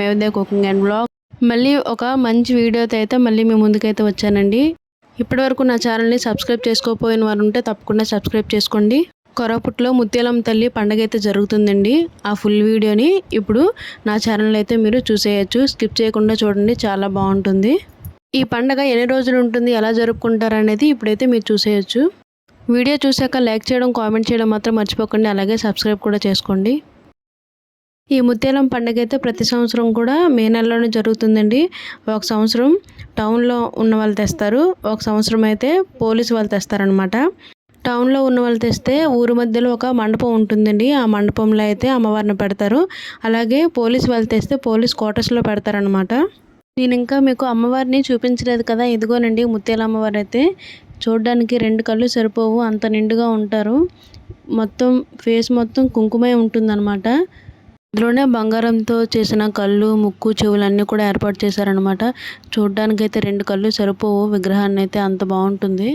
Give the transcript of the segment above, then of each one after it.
మేవదే cooking and blog మళ్ళీ ఒక మంచి వీడియోతో అయితే మళ్ళీ మీ ముందుకైతే వచ్చానండి. ఇప్పటివరకు నా ఛానల్ని సబ్స్క్రైబ్ చేసుకోకపోయిన వారు ఉంటే తప్పకుండా సబ్స్క్రైబ్ చేసుకోండి. కొరపుట్లో ముత్యాలం తల్లి పండగ అయితే జరుగుతుందండి. ఆ ఫుల్ వీడియోని ఇప్పుడు నా ఛానల్ అయితే మీరు చూసేయచ్చు. స్కిప్ చేయకుండా చూడండి చాలా బాగుంటుంది. ఈ పండగ ఎన్ని రోజులు ఉంటుంది ఎలా జరుపుకుంటారు అనేది ఇప్పుడైతే మీరు చూసేయచ్చు. వీడియో చూశాక లైక్ చేయడం కామెంట్ చేయడం మాత్రం మర్చిపోకండి. అలాగే సబ్స్క్రైబ్ కూడా చేసుకోండి. ఈ ముత్యాలం పండుగ అయితే ప్రతి సంవత్సరం కూడా మే నెలలోనే జరుగుతుందండి. ఒక సంవత్సరం టౌన్లో ఉన్న వాళ్ళు తెస్తారు. ఒక సంవత్సరం అయితే పోలీసు వాళ్ళు తెస్తారనమాట టౌన్లో ఉన్న వాళ్ళు తెస్తే ఊరు మధ్యలో ఒక మండపం ఉంటుందండి. ఆ మండపంలో అయితే అమ్మవారిని పెడతారు. అలాగే పోలీస్ వాళ్ళు తెస్తే పోలీస్ క్వార్టర్స్లో పెడతారనమాట నేను ఇంకా మీకు అమ్మవారిని చూపించలేదు కదా. ఇదిగోనండి ముత్యాల అమ్మవారు అయితే. చూడడానికి రెండు కళ్ళు సరిపోవు అంత నిండుగా ఉంటారు. మొత్తం ఫేస్ మొత్తం కుంకుమే ఉంటుందన్నమాట. ఇందులోనే బంగారంతో చేసిన కళ్ళు ముక్కు చెవులు అన్నీ కూడా ఏర్పాటు చేశారనమాట చూడ్డానికైతే అయితే రెండు కళ్ళు సరిపోవు. విగ్రహాన్ని అయితే అంత బాగుంటుంది.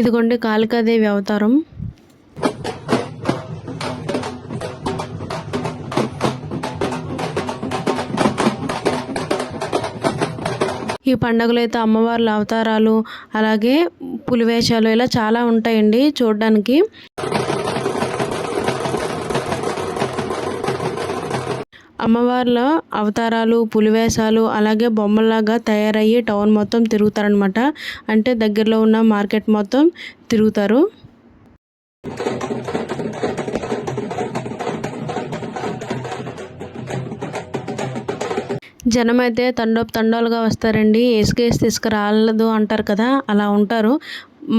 ఇదిగోండి కాళికాదేవి అవతారం. ఈ పండుగలో అయితే అమ్మవార్ల అవతారాలు అలాగే పులివేషాలు ఇలా చాలా ఉంటాయండి చూడడానికి. అమ్మవార్ల అవతారాలు పులివేషాలు అలాగే బొమ్మలాగా తయారయ్యి టౌన్ మొత్తం తిరుగుతారనమాట అంటే దగ్గరలో ఉన్న మార్కెట్ మొత్తం తిరుగుతారు. జనం అయితే తండోపు తండాలుగా వస్తారండి. ఇసుకేసి తీసుకురాలదు అంటారు కదా అలా ఉంటారు.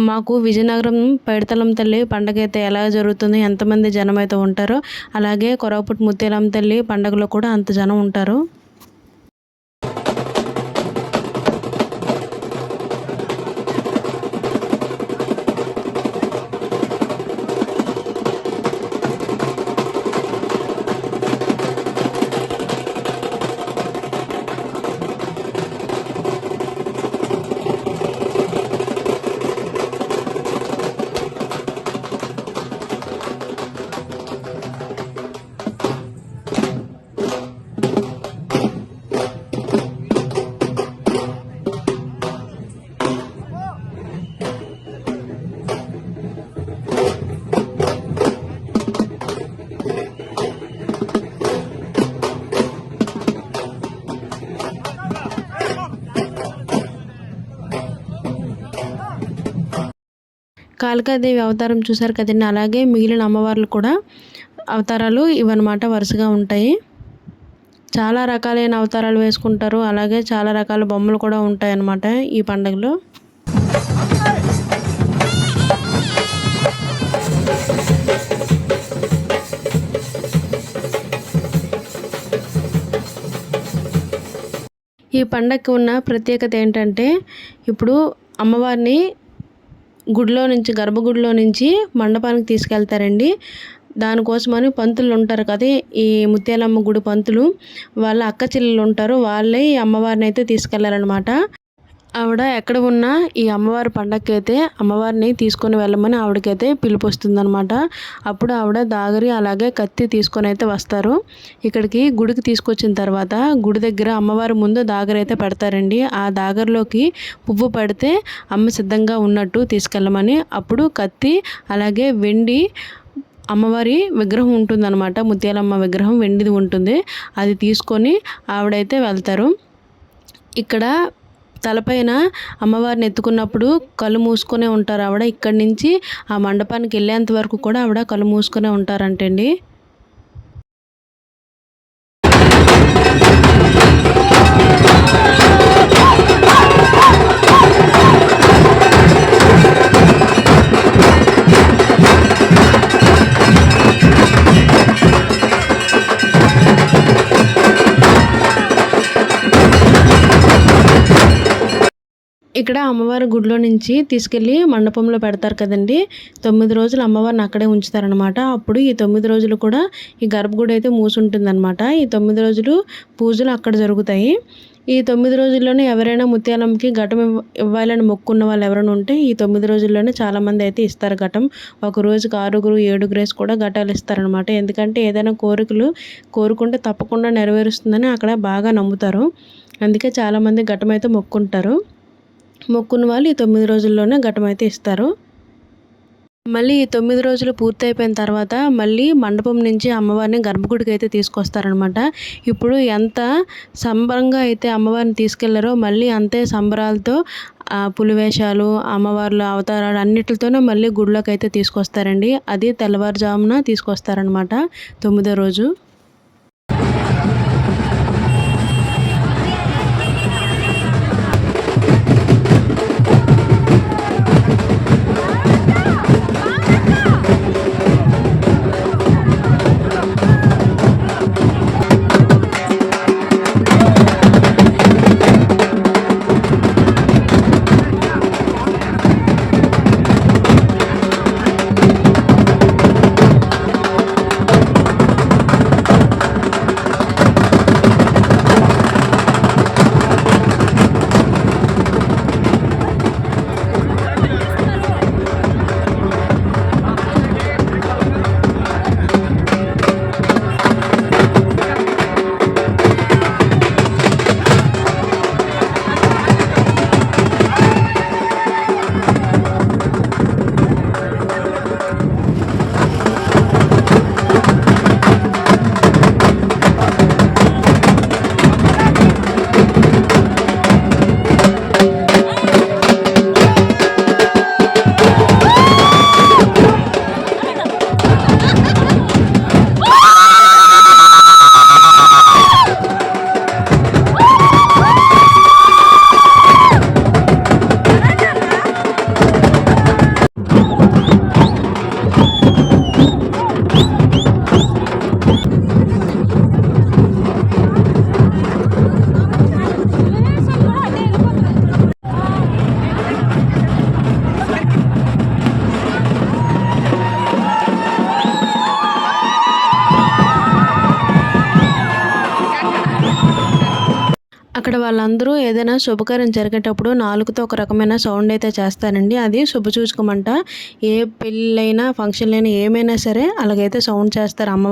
మాకు విజయనగరం పైడితలం తల్లి పండగ అయితే ఎలా జరుగుతుంది ఎంతమంది జనం అయితే ఉంటారో అలాగే కొరవపుట్ ముత్యాలమ్మ తల్లి పండగలో కూడా అంత జనం ఉంటారు. కాళికాదేవి అవతారం చూసారు కదండి. అలాగే మిగిలిన అమ్మవార్లు కూడా అవతారాలు ఇవన్నమాట వరుసగా ఉంటాయి. చాలా రకాలైన అవతారాలు వేసుకుంటారు. అలాగే చాలా రకాల బొమ్మలు కూడా ఉంటాయి అన్నమాట ఈ పండుగలో. ఈ పండగకి ఉన్న ప్రత్యేకత ఏంటంటే ఇప్పుడు అమ్మవారిని గుడిలో నుంచి గర్భగుడిలో నుంచి మండపానికి తీసుకెళ్తారండి. దానికోసమని పంతులు ఉంటారు కదా ఈ ముత్యాలమ్మ గుడి పంతులు. వాళ్ళ అక్క చెల్లెలు ఉంటారు. వాళ్ళే ఈ అమ్మవారిని అయితే తీసుకెళ్ళారనమాట ఆవిడ ఎక్కడ ఉన్నా ఈ అమ్మవారి పండగకైతే అమ్మవారిని తీసుకొని వెళ్ళమని ఆవిడకైతే పిలుపు వస్తుందనమాట అప్పుడు ఆవిడ దాగరి అలాగే కత్తి తీసుకొని అయితే వస్తారు. ఇక్కడికి గుడికి తీసుకొచ్చిన తర్వాత గుడి దగ్గర అమ్మవారి ముందు దాగరి అయితే పెడతారండి. ఆ దాగరిలోకి పువ్వు పడితే అమ్మ సిద్ధంగా ఉన్నట్టు తీసుకెళ్ళమని అప్పుడు కత్తి అలాగే వెండి అమ్మవారి విగ్రహం ఉంటుందన్నమాట. ముత్యాలమ్మ విగ్రహం వెండిది ఉంటుంది. అది తీసుకొని ఆవిడైతే వెళ్తారు. ఇక్కడ తలపైన అమ్మవారిని ఎత్తుకున్నప్పుడు కళ్ళు మూసుకునే ఉంటారు ఆవిడ. ఇక్కడి నుంచి ఆ మండపానికి వెళ్ళేంత వరకు కూడా ఆవిడ కళ్ళు మూసుకునే ఉంటారంటండి. ఇక్కడ అమ్మవారి గుడిలో నుంచి తీసుకెళ్ళి మండపంలో పెడతారు కదండి. తొమ్మిది రోజులు అమ్మవారిని అక్కడే ఉంచుతారనమాట అప్పుడు ఈ తొమ్మిది రోజులు కూడా ఈ గర్భగుడి అయితే మూసుంటుందన్నమాట. ఈ తొమ్మిది రోజులు పూజలు అక్కడ జరుగుతాయి. ఈ తొమ్మిది రోజుల్లోనే ఎవరైనా ముత్యాలంకి ఘటం ఇవ్వాలని మొక్కున్న వాళ్ళు ఎవరైనా ఉంటే ఈ తొమ్మిది రోజుల్లోనే చాలామంది అయితే ఇస్తారు ఘటం. ఒక రోజుకి ఆరుగురు ఏడుగురేస్ కూడా ఘటాలు ఇస్తారనమాట ఎందుకంటే ఏదైనా కోరికలు కోరుకుంటే తప్పకుండా నెరవేరుస్తుందని అక్కడ బాగా నమ్ముతారు. అందుకే చాలామంది ఘటం అయితే మొక్కుంటారు. మొక్కున్న వాళ్ళు ఈ తొమ్మిది రోజుల్లోనే ఘటం అయితే ఇస్తారు. మళ్ళీ ఈ తొమ్మిది రోజులు పూర్తయిపోయిన తర్వాత మళ్ళీ మండపం నుంచి అమ్మవారిని గర్భగుడికి అయితే తీసుకొస్తారనమాట ఇప్పుడు ఎంత సంబరంగా అయితే అమ్మవారిని తీసుకెళ్ళారో మళ్ళీ అంతే సంబరాలతో పులివేషాలు అమ్మవార్ల అవతారాలు అన్నిటితోనే మళ్ళీ గుడిలోకి అయితే తీసుకొస్తారండి. అది తెల్లవారుజామున తీసుకొస్తారనమాట తొమ్మిదో రోజు. అక్కడ వాళ్ళందరూ ఏదైనా శుభకార్యం జరిగేటప్పుడు నాలుగుతో ఒక రకమైన సౌండ్ అయితే చేస్తారండి. అది శుభసూచకమంట ఏ పెళ్ళైనా ఫంక్షన్లైనా ఏమైనా సరే అలాగైతే సౌండ్ చేస్తారు అమ్మ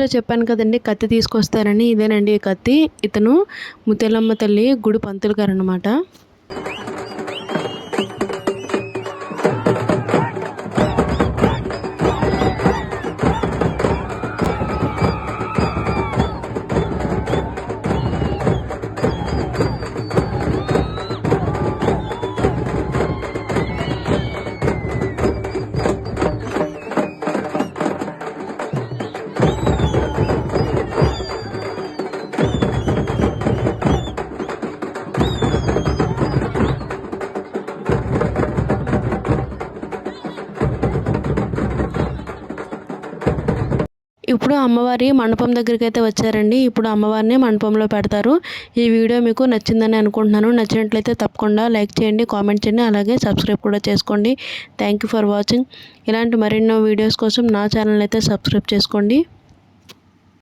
లాస్ట్లో చెప్పాను కదండి కత్తి తీసుకొస్తారని ఇదేనండి ఈ కత్తి. ఇతను ముత్యాలమ్మ తల్లి గుడి పంతులు గారు అనమాట ఇప్పుడు అమ్మవారి మండపం దగ్గరికి అయితే వచ్చారండి. ఇప్పుడు అమ్మవారిని మండపంలో పెడతారు. ఈ వీడియో మీకు నచ్చిందని అనుకుంటున్నాను. నచ్చినట్లయితే తప్పకుండా లైక్ చేయండి కామెంట్ చేయండి అలాగే సబ్స్క్రైబ్ కూడా చేసుకోండి. థ్యాంక్ యూ ఫర్ వాచింగ్ ఇలాంటి మరెన్నో వీడియోస్ కోసం నా ఛానల్ అయితే సబ్స్క్రైబ్ చేసుకోండి.